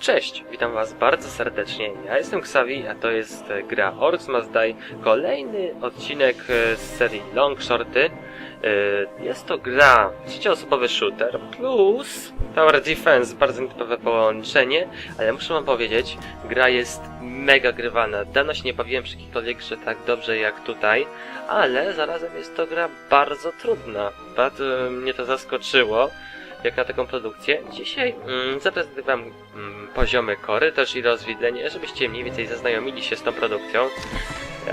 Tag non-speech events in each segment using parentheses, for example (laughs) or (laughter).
Cześć, witam was bardzo serdecznie. Ja jestem Xavi, a to jest e, gra Orcs Must Die, kolejny odcinek e, z serii Long Shorty. E, Jest to gra trzecioosobowy shooter plus Tower Defense, bardzo nietypowe połączenie, ale muszę wam powiedzieć, gra jest mega grywana. Dawno się nie bawiłem przy jakiejkolwiek grze tak dobrze jak tutaj, ale zarazem jest to gra bardzo trudna. Bardzo mnie to zaskoczyło jak na taką produkcję. Dzisiaj mm, zaprezentuję wam mm, poziomy korytarz i rozwidlenie, żebyście mniej więcej zaznajomili się z tą produkcją.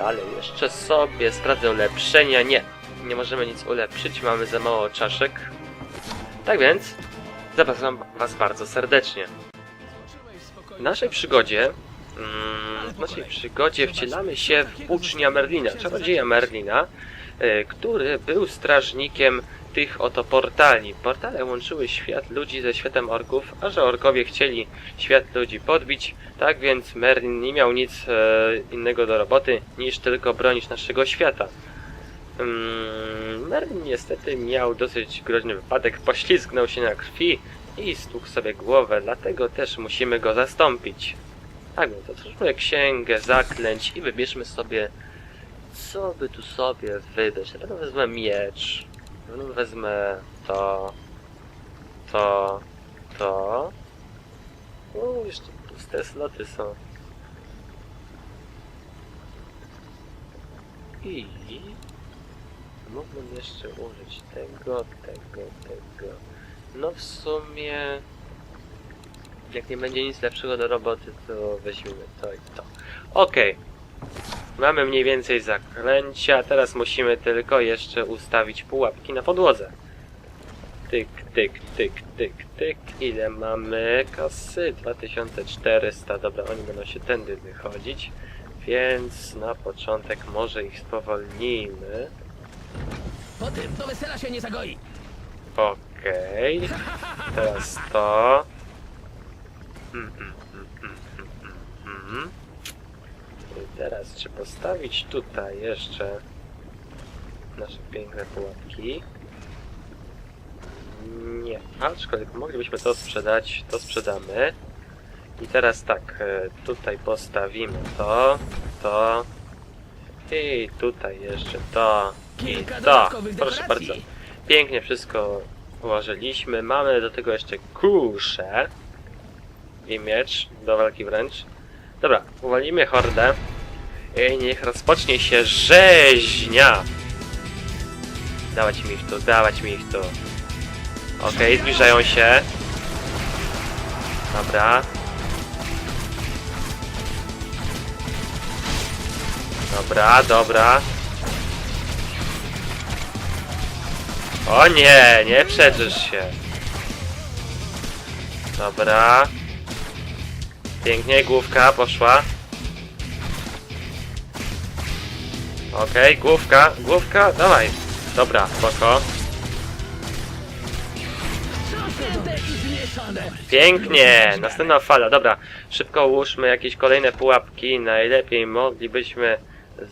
Ale jeszcze sobie sprawdzę ulepszenia. Nie, nie możemy nic ulepszyć, mamy za mało czaszek. Tak więc, zapraszam was bardzo serdecznie. W naszej przygodzie mm, w naszej przygodzie wcielamy się w ucznia Merlina, czarodzieja Merlina, e, który był strażnikiem tych oto portali. Portale łączyły świat ludzi ze światem orków, a że orkowie chcieli świat ludzi podbić, tak więc Merlin nie miał nic e, innego do roboty niż tylko bronić naszego świata. Mm, Merlin niestety miał dosyć groźny wypadek, poślizgnął się na krwi i stukł sobie głowę, dlatego też musimy go zastąpić. Tak więc otwórzmy księgę zaklęć i wybierzmy sobie co by tu sobie wybrać. Na pewno wezmę miecz. Pewno wezmę to, to, to. O, jeszcze puste sloty są. I mógłbym jeszcze użyć tego, tego, tego. No w sumie jak nie będzie nic lepszego do roboty, to weźmiemy to i to. Okej. Mamy mniej więcej zaklęcia, teraz musimy tylko jeszcze ustawić pułapki na podłodze. Tyk, tyk, tyk, tyk, tyk. Ile mamy kasy? 2400. Dobra, oni będą się tędy wychodzić. Więc na początek może ich spowolnijmy. Po tym do wesela się nie zagoi. Okej. (laughs) Teraz to. Mm, mm, mm, mm, mm, mm, mm. I teraz czy postawić tutaj jeszcze nasze piękne pułapki? Nie, aczkolwiek moglibyśmy to sprzedać, to sprzedamy. I teraz tak, e, tutaj postawimy to, to i tutaj jeszcze to i to. Proszę bardzo. Pięknie wszystko ułożyliśmy. Mamy do tego jeszcze kuszę i miecz do walki wręcz. Dobra, uwalimy hordę i niech rozpocznie się rzeźnia. Dawać mi ich tu, dawać mi ich tu. Okej, zbliżają się. Dobra. Dobra, dobra. O nie, nie przedrzysz się. Dobra. Pięknie, główka poszła. Okej, główka, główka, dawaj. Dobra, spoko. Pięknie, następna fala, dobra. Szybko ułóżmy jakieś kolejne pułapki. Najlepiej moglibyśmy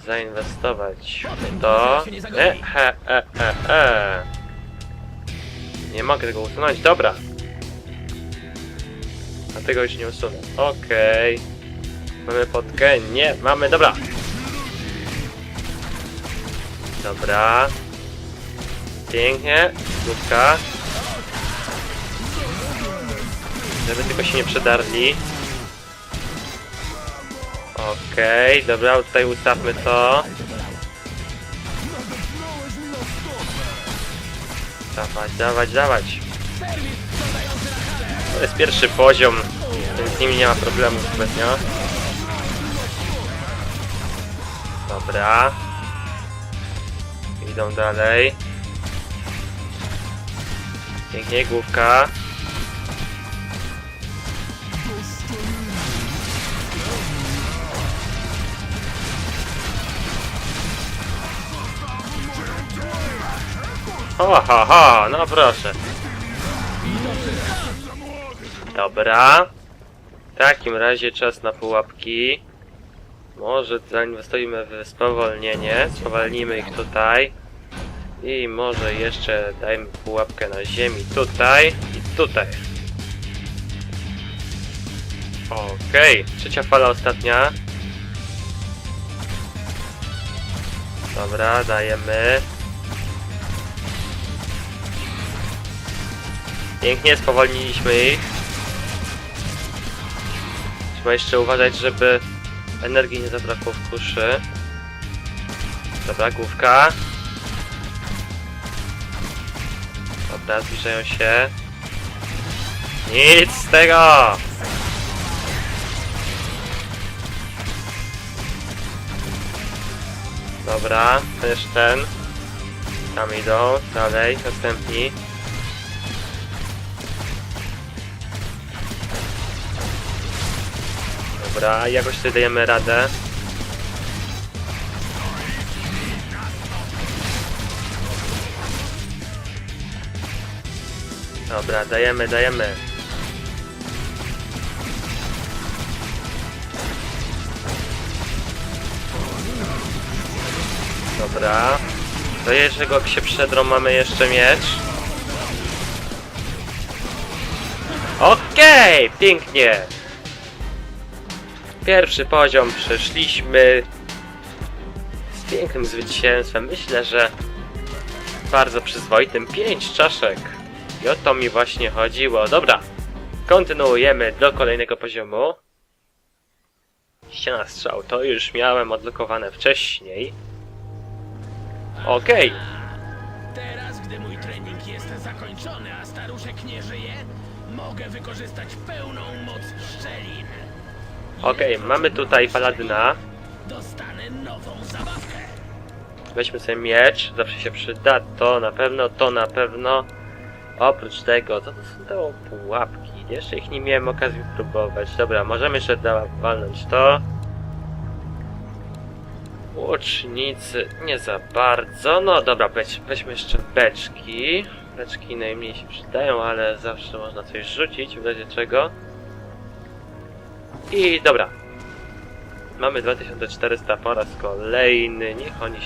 zainwestować w to. E, he, e, e, e. Nie mogę tego usunąć, dobra. A tego już nie usunę. Okej. Mamy podkę? Nie, mamy, dobra. Dobra. Pięknie. Główka. Żeby tylko się nie przedarli. Okej, dobra, tutaj ustawmy to. Dawać, dawać, dawać. To jest pierwszy poziom, więc z nim nie ma problemu zbytnio. Dobra. Idą dalej. Pięknie, główka. Ho, ho, ho, no proszę. Dobra. W takim razie czas na pułapki. Może zainwestujmy w spowolnienie. Spowolnimy ich tutaj. I może jeszcze dajmy pułapkę na ziemi tutaj i tutaj. Okej, trzecia fala ostatnia. Dobra, dajemy. Pięknie, spowolniliśmy ich. Trzeba jeszcze uważać, żeby energii nie zabrakło w kuszy. Dobra, główka. Dobra, zbliżają się. Nic z tego! Dobra, też ten. Tam idą, dalej, następni. Dobra, jakoś tutaj dajemy radę. Dobra, dajemy, dajemy. Dobra. Do Jerzego się przedrą mamy jeszcze miecz. Okej, pięknie. Pierwszy poziom przeszliśmy z pięknym zwycięstwem. Myślę, że bardzo przyzwoitym. Pięć czaszek. I o to mi właśnie chodziło. Dobra, kontynuujemy do kolejnego poziomu. Ściana strzał, to już miałem odlokowane wcześniej. Okej, Teraz, gdy mój trening jest zakończony, a staruszek nie żyje, mogę wykorzystać pełną moc szczelin. Okej, mamy tutaj paladyna. Dostanę nową zabawkę. Weźmy sobie miecz, zawsze się przyda. To na pewno, to na pewno. Oprócz tego, to, to są te pułapki. Jeszcze ich nie miałem okazji próbować. Dobra, możemy jeszcze walnąć to. Łucznicy, nie za bardzo. No dobra, weź, weźmy jeszcze beczki. Beczki najmniej się przydają, ale zawsze można coś rzucić, w razie czego. I dobra. Mamy 2400 po raz kolejny. Niech oni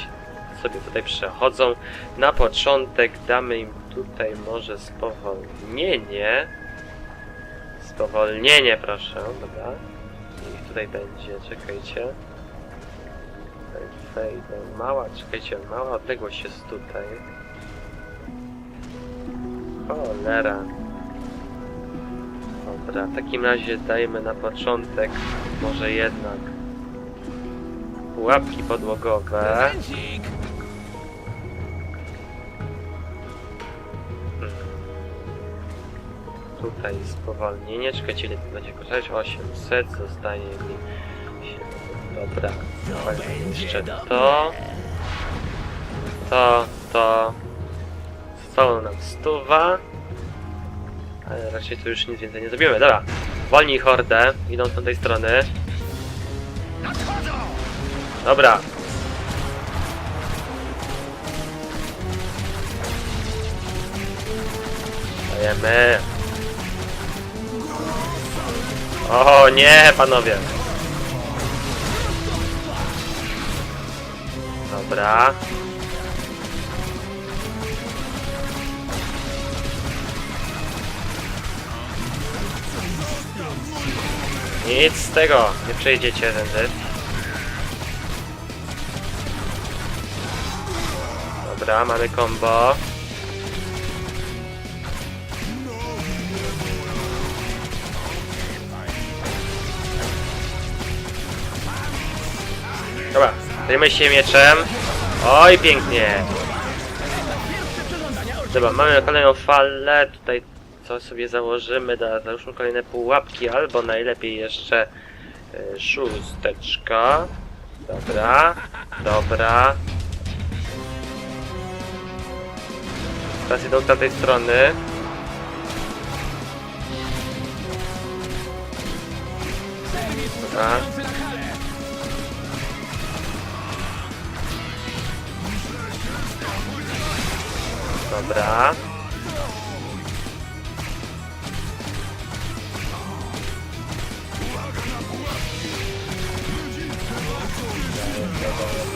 sobie tutaj przechodzą. Na początek damy im tutaj może spowolnienie. Spowolnienie, proszę. Dobra. Niech tutaj będzie, czekajcie. Wejdę. Mała, czekajcie, mała odległość jest tutaj. Cholera. Dobra, w takim razie dajmy na początek może jednak pułapki podłogowe. Prezencik! Tutaj spowolnienie, czekajcie ile to będzie kosztować? 800, zostanie mi... się- Dobra, jeszcze to... To, to... Zostało nam stuwa. Ale raczej tu już nic więcej nie zrobimy. Dobra, wolnij hordę, idą z tej strony. Dobra. Dajemy. O nie, panowie. Dobra. Nic z tego, nie przejdziecie tędy. Dobra, mamy combo. Dobra, zajmę się mieczem. Oj, pięknie. Dobra, mamy kolejną falę. Tutaj co sobie założymy? Da, załóżmy kolejne pułapki, albo najlepiej jeszcze y, szósteczka. Dobra, dobra. Teraz idą z tamtej strony. Dobra. Dobra.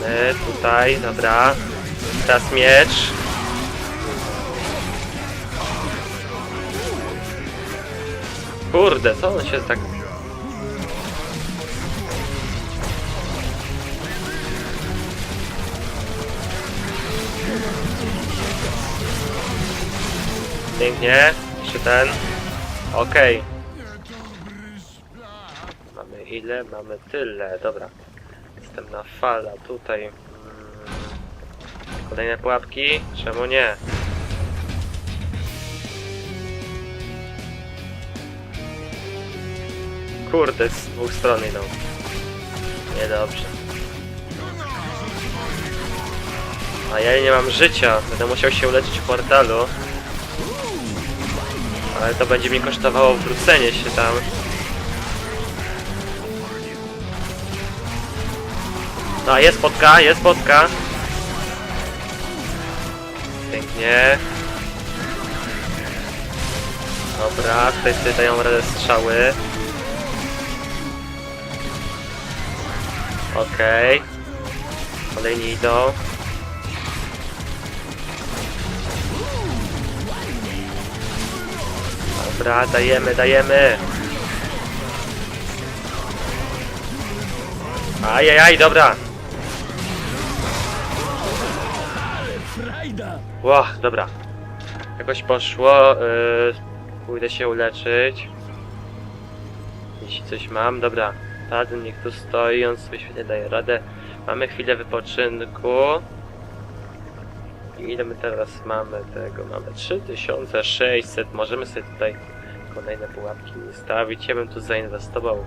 E, tutaj, dobra. Teraz miecz. Kurde, co on się tak... Pięknie, jeszcze ten. Okej. Okay. Mamy ile? Mamy tyle, dobra. Następna fala, tutaj. Mm. Kolejne pułapki? Czemu nie? Kurde, z dwóch stron idą. Niedobrze. A ja nie mam życia, będę musiał się uleczyć w portalu. Ale to będzie mi kosztowało wrócenie się tam. A, jest spotka, jest spotka. Pięknie. Dobra, tutaj sobie dają radę strzały. Okej. Kolejni idą. Dobra, dajemy, dajemy. Ajajaj, dobra. Ło, dobra. Jakoś poszło. Yy, pójdę się uleczyć. Jeśli coś mam, dobra. Paladin niech tu stoi, on sobie świetnie daje radę. Mamy chwilę wypoczynku. I ile my teraz mamy tego? Mamy 3600. Możemy sobie tutaj kolejne pułapki stawić. Ja bym tu zainwestował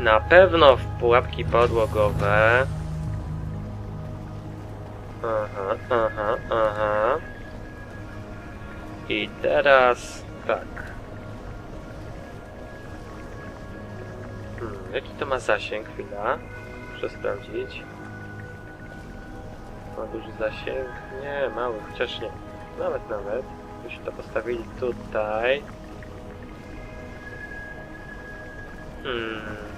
na pewno w pułapki podłogowe. Aha, aha, aha. I teraz tak. Hmm, jaki to ma zasięg? Chwila. Muszę sprawdzić. Ma duży zasięg? Nie, mały, chociaż nie. Nawet, nawet. Byśmy to postawili tutaj. Hmm.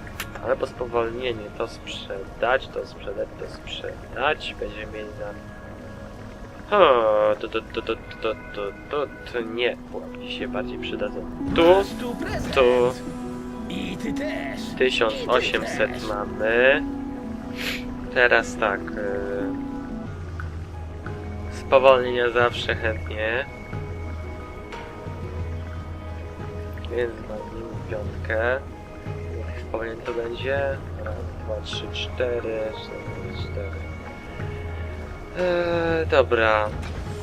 Albo spowolnienie, to sprzedać, to sprzedać, to sprzedać. Będziemy mieli na... O, to, to, to, to, to, to, to, to nie. Pułapki się bardziej przydadzą. Tu, Tu prezent! tu, I ty też! 1800 mamy. Teraz tak. y, Spowolnienia zawsze chętnie. Więc walnijmy piątkę. Spowolnień to będzie? Raz, dwa, trzy, cztery. cztery, cztery. Eee, dobra.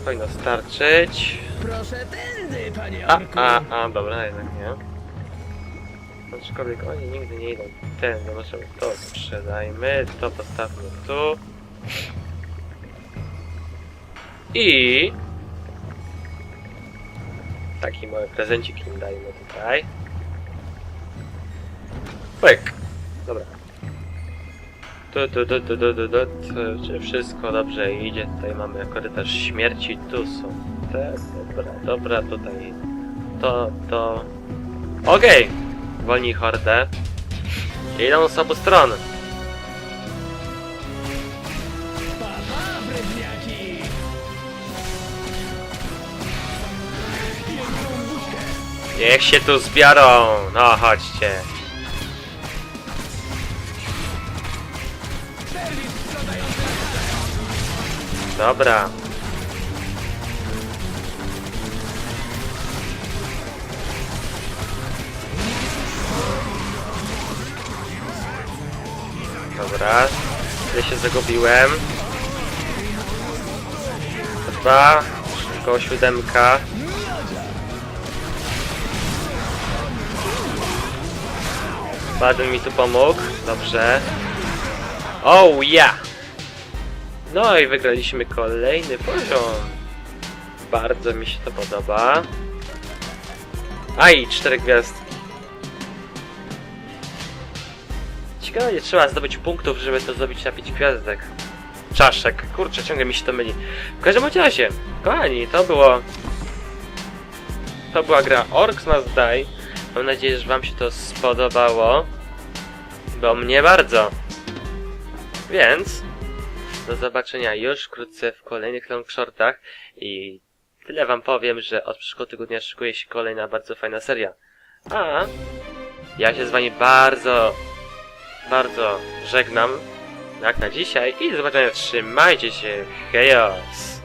Powinno starczyć. Proszę tędy, panie A, orku! a, a, dobra, jednak nie. Aczkolwiek oni nigdy nie idą ten, no możemy to sprzedajmy, to postawmy tu. I taki mały prezencik im dajmy tutaj. Pyk. Dobra. Tu, tu, tu, tu, tu, tu, tu, tu. Czy wszystko dobrze idzie? Tutaj mamy korytarz śmierci, tu są te, dobra, dobra, tutaj to, to... Okej! Wolnij hordę. Idą z obu stron. Niech się tu zbiorą! No, chodźcie. Dobra. Dobra. Ja się zagubiłem. Dwa. Szybko siódemka. Baden mi tu pomógł. Dobrze. Oh yeah! No i wygraliśmy kolejny poziom. Bardzo mi się to podoba. Aj, cztery gwiazdki. Ciekawe, nie trzeba zdobyć punktów, żeby to zrobić na 5 gwiazdek. Czaszek. Kurczę, ciągle mi się to myli. W każdym razie, kochani, to było... To była gra Orcs Must Die. Mam nadzieję, że wam się to spodobało. Bo mnie bardzo. Więc... Do zobaczenia już wkrótce w kolejnych longshortach i tyle wam powiem, że od przyszłego tygodnia szykuje się kolejna bardzo fajna seria. A ja się z wami bardzo, bardzo żegnam jak na dzisiaj i do zobaczenia. Trzymajcie się. Chaos!